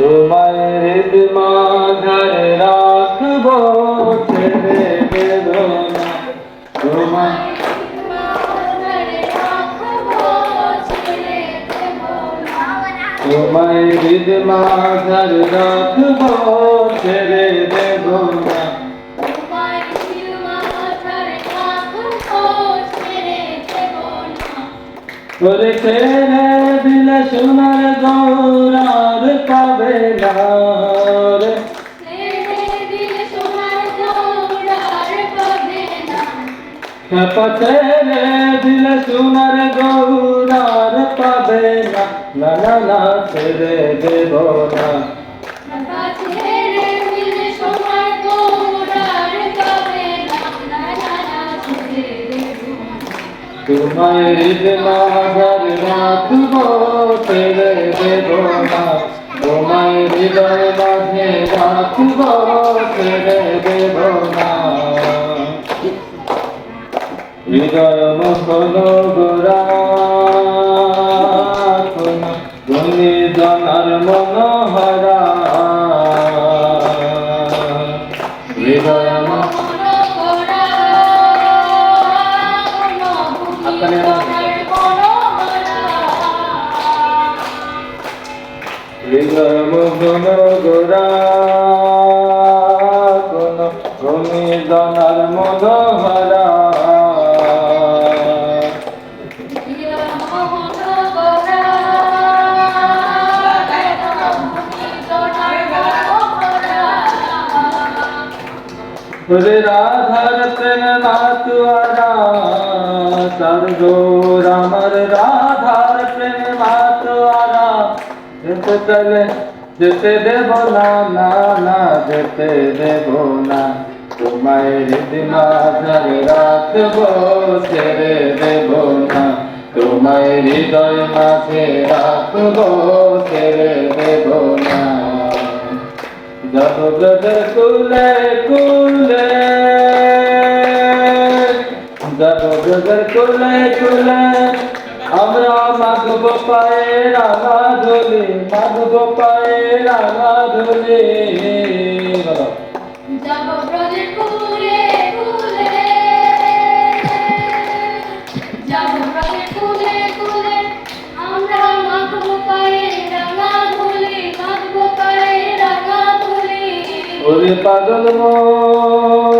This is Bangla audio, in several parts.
তোমায় হৃদ মাঝারে রাখব, ছেড়ে দেব না। তোমায় তোমায় হৃদ মাঝার রাখব, ছেড়ে দেব না। তোরে ছেড়ে দিলে সোনার গৌরার পাবে না রে। ছেড়ে দিলে সোনার গৌরার পাবে না না না ছেড়ে দেব না তোমায় হৃদ মাঝার রাখব ছেড়ে দেব না, তোমায় হৃদয় মাঝে রাখব ছেড়ে দেব না। হৃদয় মুখল মুখল গোরা তুমি জনার মনোহরা তোরে রাধার প্রেম মাতুয়ারা সরগোর আমার চলে যেতে দেব, না না না, যেতে দেব না। তোমায় হৃদি মাঝার রাখব, ছেড়ে দেব না। তোমায় হৃদয় মাঝে রাখব, ছেড়ে দেব না। আমরা মাগব পায়ে রাঙা ধুলি মাগব পায়ে রাঙা ধুলি বলো যাব ব্রজের কুলে কুলে যাব ব্রজের কুলে কুলে আমরা মাখবো পায়ে রাঙা ধুলি মাখবো পায়ে রাঙা ধুলি। ওরে পাগল মন।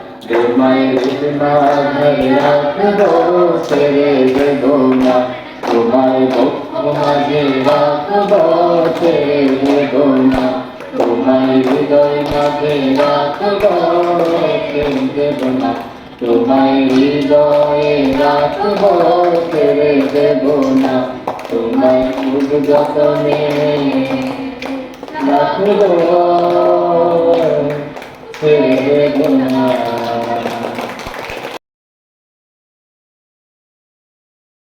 তোমায় রীতিমা ধরে রাখব ছেড়ে দেব না তোমায় বক্ষ মাঝে রাখব ছেড়ে দেব না তোমায় হৃদয় মাঝে রাখব ছেড়ে দেব না তোমায় হৃদয়ে রাখব ছেড়ে দেব না তোমায় খুব যতনে রাখব ছেড়ে দেব না